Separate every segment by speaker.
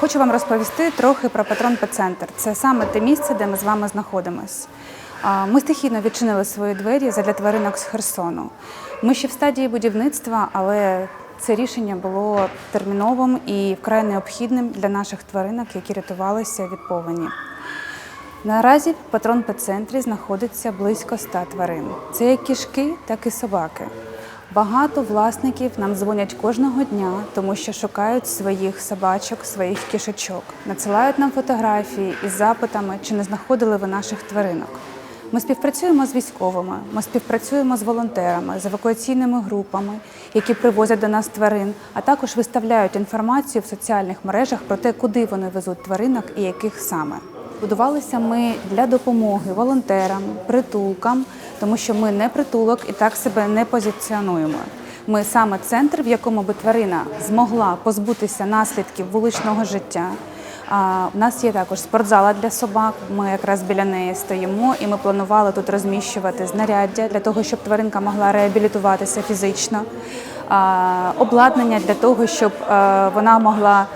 Speaker 1: Хочу вам розповісти трохи про патрон Пецентр. Це саме те місце, де ми з вами знаходимось. Ми стихійно відчинили свої двері задля тваринок з Херсону. Ми ще в стадії будівництва, але це рішення було терміновим і вкрай необхідним для наших тваринок, які рятувалися від повені. Наразі в патрон Пецентрі знаходиться близько 100 тварин. Це як кішки, так і собаки. Багато власників нам дзвонять кожного дня, тому що шукають своїх собачок, своїх кішечок, надсилають нам фотографії із запитами, чи не знаходили ви наших тваринок. Ми співпрацюємо з військовими, ми співпрацюємо з волонтерами, з евакуаційними групами, які привозять до нас тварин, а також виставляють інформацію в соціальних мережах про те, куди вони везуть тваринок і яких саме. Будувалися ми для допомоги волонтерам, притулкам, тому що ми не притулок і так себе не позиціонуємо. Ми саме центр, в якому би тварина змогла позбутися наслідків вуличного життя. А, у нас є також спортзала для собак. Ми якраз біля неї стоїмо, і ми планували тут розміщувати знаряддя для того, щоб тваринка могла реабілітуватися фізично, а, обладнання для того, щоб е, вона могла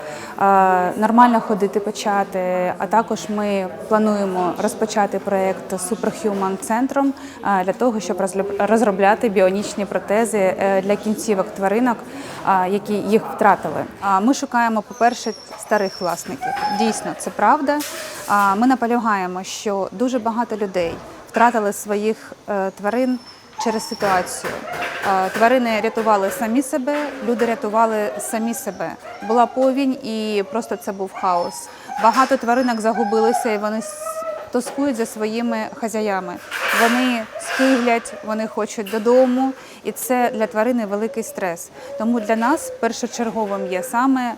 Speaker 1: нормально ходити почати. А також ми плануємо розпочати проєкт Superhuman центром е, для того, щоб розробляти біонічні протези е, для кінцівок тваринок, е, які їх втратили. Ми шукаємо, по-перше, старих власників. Дійсно, це правда. Ми наполягаємо, що дуже багато людей втратили своїх е, тварин через ситуацію. Е, Тварини рятували самі себе, люди рятували самі себе. Була повінь, і просто це був хаос. Багато тваринок загубилися, і вони тоскують за своїми хазяями. Вони скиглять, вони хочуть додому, і це для тварини великий стрес. Тому для нас першочерговим є саме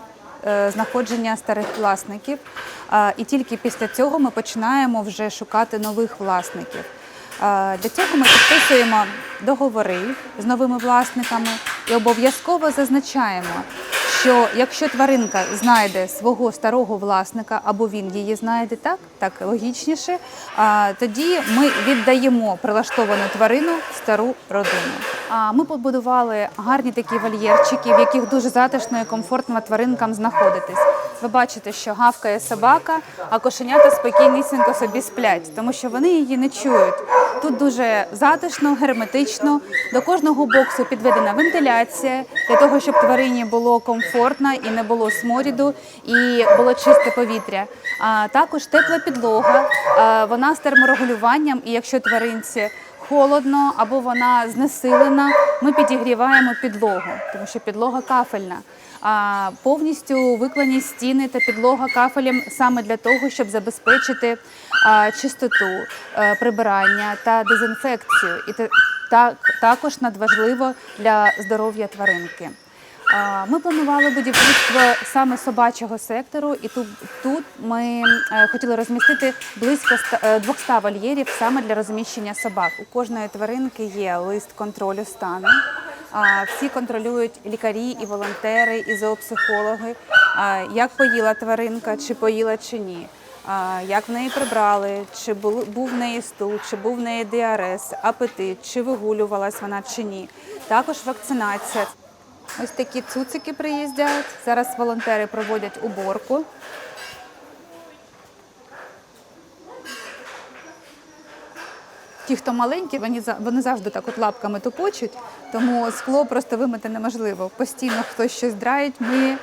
Speaker 1: е, знаходження старих власників. Е, І тільки після цього ми починаємо вже шукати нових власників. Для цього ми підписуємо договори з новими власниками і обов'язково зазначаємо, що якщо тваринка знайде свого старого власника або він її знайде так, так логічніше, тоді ми віддаємо прилаштовану тварину в стару родину. А ми побудували гарні такі вольєрчики, в яких дуже затишно і комфортно тваринкам знаходитись. Ви бачите, що гавкає собака, а кошенята спокійнісінько собі сплять, тому що вони її не чують. Тут дуже затишно, герметично. До кожного боксу підведена вентиляція для того, щоб тварині було комфортно і не було сморіду, і було чисте повітря. А також тепла підлога, вона з терморегулюванням, і якщо тваринці холодно або вона знесилена, ми підігріваємо підлогу, тому що підлога кафельна. А повністю виклані стіни та підлога кафелем саме для того, щоб забезпечити чистоту, е, прибирання та дезінфекцію. І так, також надважливо для здоров'я тваринки. Ми планували будівництво саме собачого сектору, і тут, тут ми е, хотіли розмістити близько ста- е, 200 вольєрів саме для розміщення собак. У кожної тваринки є лист контролю стану. Всі контролюють лікарі і волонтери, і зоопсихологи, як поїла тваринка, чи поїла чи ні. Як в неї прибрали, чи був в неї стул, чи був в неї діарез, апетит, чи вигулювалась вона чи ні. Також вакцинація. Ось такі цуцики приїздять. Зараз волонтери проводять уборку. Ті, хто маленькі, вони, вони завжди так от лапками тупочуть, тому скло просто вимити неможливо. Постійно хтось щось драїть, миє.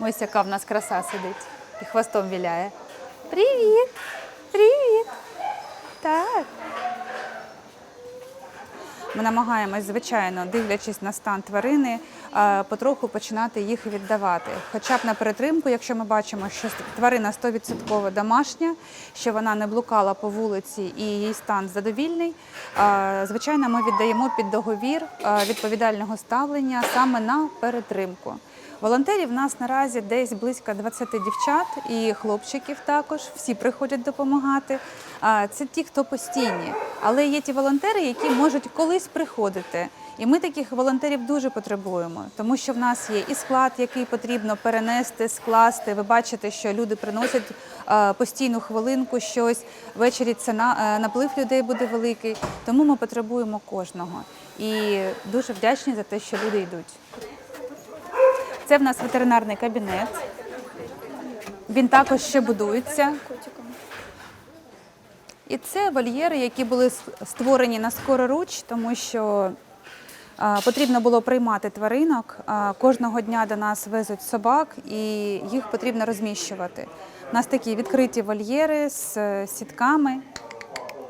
Speaker 1: Ось яка в нас краса сидить і хвостом віляє. Привіт! Привіт! Так. Ми намагаємось, звичайно, дивлячись на стан тварини, е, потроху починати їх віддавати. Хоча б на перетримку, якщо ми бачимо, що тварина 100% домашня, що вона не блукала по вулиці і її стан задовільний, е, звичайно, ми віддаємо під договір е, відповідального ставлення саме на перетримку. Волонтерів в нас наразі десь близько 20 дівчат і хлопчиків також. Всі приходять допомагати. Це ті, хто постійні. Але є ті волонтери, які можуть колись приходити. І ми таких волонтерів дуже потребуємо, тому що в нас є і склад, який потрібно перенести, скласти. Ви бачите, що люди приносять е, постійну хвилинку щось. Ввечері це е, наплив людей буде великий. Тому ми потребуємо кожного. І дуже вдячні за те, що люди йдуть. Це в нас ветеринарний кабінет. Він також ще будується. І це вольєри, які були створені на скороруч, тому що потрібно було приймати тваринок. Кожного дня до нас везуть собак і їх потрібно розміщувати. У нас такі відкриті вольєри з е, сітками.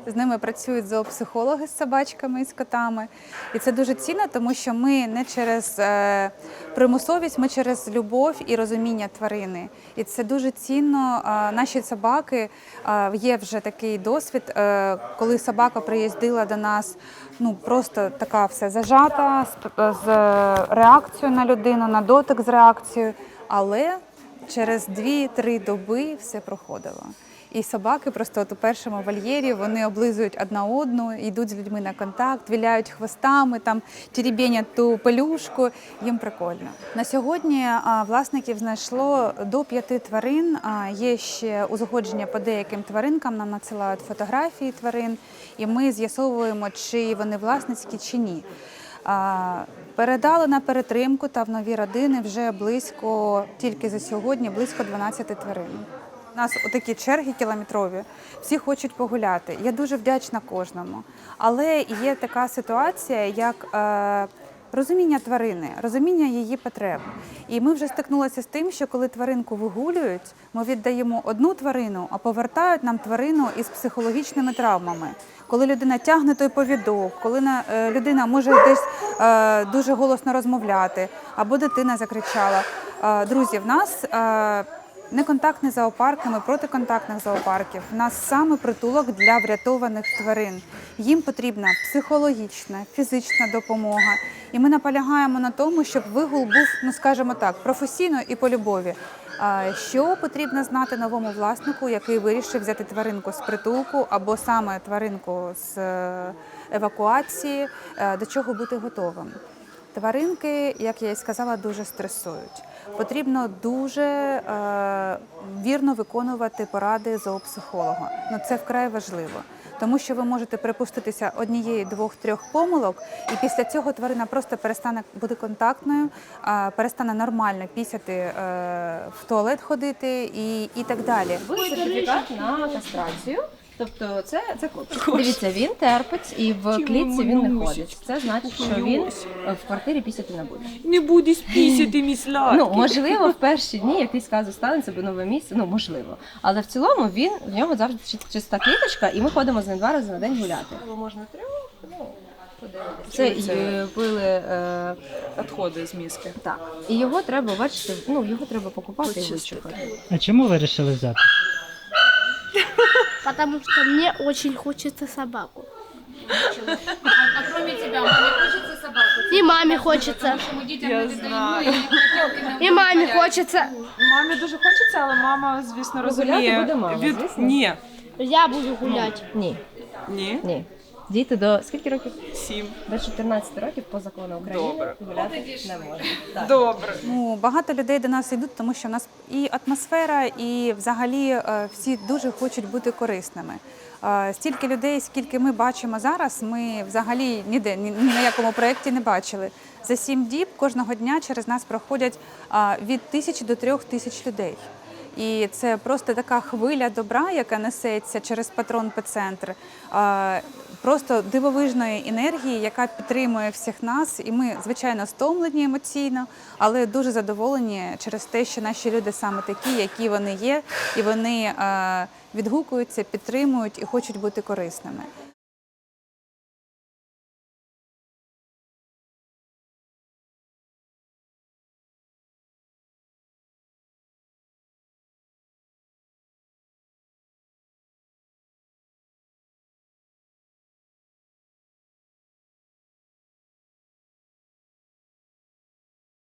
Speaker 1: З ними працюють зоопсихологи з собачками і з котами. І це дуже цінно, тому що ми не через е, примусовість, ми через любов і розуміння тварини. І це дуже цінно. Наші собаки є вже такий досвід, е, коли собака приїздила до нас, ну просто така вся зажата з реакцією на людину, на дотик з реакцією. Але через 2-3 доби все проходило. І собаки просто от у першому вольєрі вони облизують одна одну, йдуть з людьми на контакт, віляють хвостами, там теребенять ту пелюшку. Їм прикольно. На сьогодні власників знайшло до п'яти тварин. Є ще узгодження по деяким тваринкам. Нам надсилають фотографії тварин, і ми з'ясовуємо, чи вони власницькі чи ні. Передали на перетримку та в нові родини вже близько тільки за сьогодні близько 12 тварин. У нас отакі черги кілометрові, всі хочуть погуляти. Я дуже вдячна кожному. Але є така ситуація, як е, розуміння тварини, розуміння її потреб. І ми вже стикнулися з тим, що коли тваринку вигулюють, ми віддаємо одну тварину, а повертають нам тварину із психологічними травмами. Коли людина тягне той повідок, коли на- е, людина може десь е, дуже голосно розмовляти, або дитина закричала. Е, Друзі, в нас е, Неконтактні зоопарки, ми проти контактних зоопарків. У нас саме притулок для врятованих тварин. Їм потрібна психологічна, фізична допомога. І ми наполягаємо на тому, щоб вигул був, ну скажімо так, професійно і по любові. Що потрібно знати новому власнику, який вирішив взяти тваринку з притулку або саме тваринку з е, евакуації, е, до чого бути готовим? Тваринки, як я і сказала, дуже стресують. Потрібно дуже е, вірно виконувати поради зоопсихолога. Ну це вкрай важливо, тому що ви можете припуститися однієї, двох, трьох помилок, і після цього тварина просто перестане бути контактною, е, перестане нормально пісяти е, в туалет ходити і, і так далі.
Speaker 2: Буде сертифікат на кастрацію. Тобто це, це кот. Дивіться, він терпець і в клітці він не ходить. Це значить, що він в квартирі пісяти не буде.
Speaker 3: Не будеш пісяти, мій сладкий.
Speaker 2: Ну, можливо, в перші дні якийсь казус станеться, бо нове місце, ну можливо. Але в цілому він в нього завжди чиста кліточка, і ми ходимо з ним два рази на день гуляти. Можна трьох, ну. Це е, пили е,
Speaker 3: Відходи з мізки.
Speaker 2: так. І його треба, бачите, ну його треба покупати і вичухати.
Speaker 4: А чому ви вирішили взяти?
Speaker 5: Потому что мне очень хочется собаку.
Speaker 6: А кроме тебя, маме хочется собаку?
Speaker 5: И маме хочется.
Speaker 6: Мы детям
Speaker 3: Я
Speaker 6: не віддаємо,
Speaker 3: знаю.
Speaker 6: і хотілки не
Speaker 5: И маме хочется.
Speaker 3: Мамі дуже хочеться, але мама, звісно,
Speaker 2: гуляти
Speaker 3: розуміє.
Speaker 2: буде мама, звісно.
Speaker 3: Ні.
Speaker 5: Я буду гулять.
Speaker 2: Ні,
Speaker 3: Ні.
Speaker 2: ні. Діти до скільки років?
Speaker 3: Сім.
Speaker 2: До 14 років по закону України
Speaker 3: Добре.
Speaker 2: гуляти не можна. Так.
Speaker 3: Добре.
Speaker 1: Ну, багато людей до нас йдуть, тому що в нас і атмосфера, і взагалі е, всі дуже хочуть бути корисними. Е, Стільки людей, скільки ми бачимо зараз, ми взагалі ніде ні, ні на якому проєкті не бачили. За сім діб кожного дня через нас проходять е, від тисячі до трьох тисяч людей. І це просто така хвиля добра, яка несеться через патрон П-центр. Просто дивовижної енергії, яка підтримує всіх нас. І ми, звичайно, стомлені емоційно, але дуже задоволені через те, що наші люди саме такі, які вони є, і вони е, відгукуються, підтримують і хочуть бути корисними.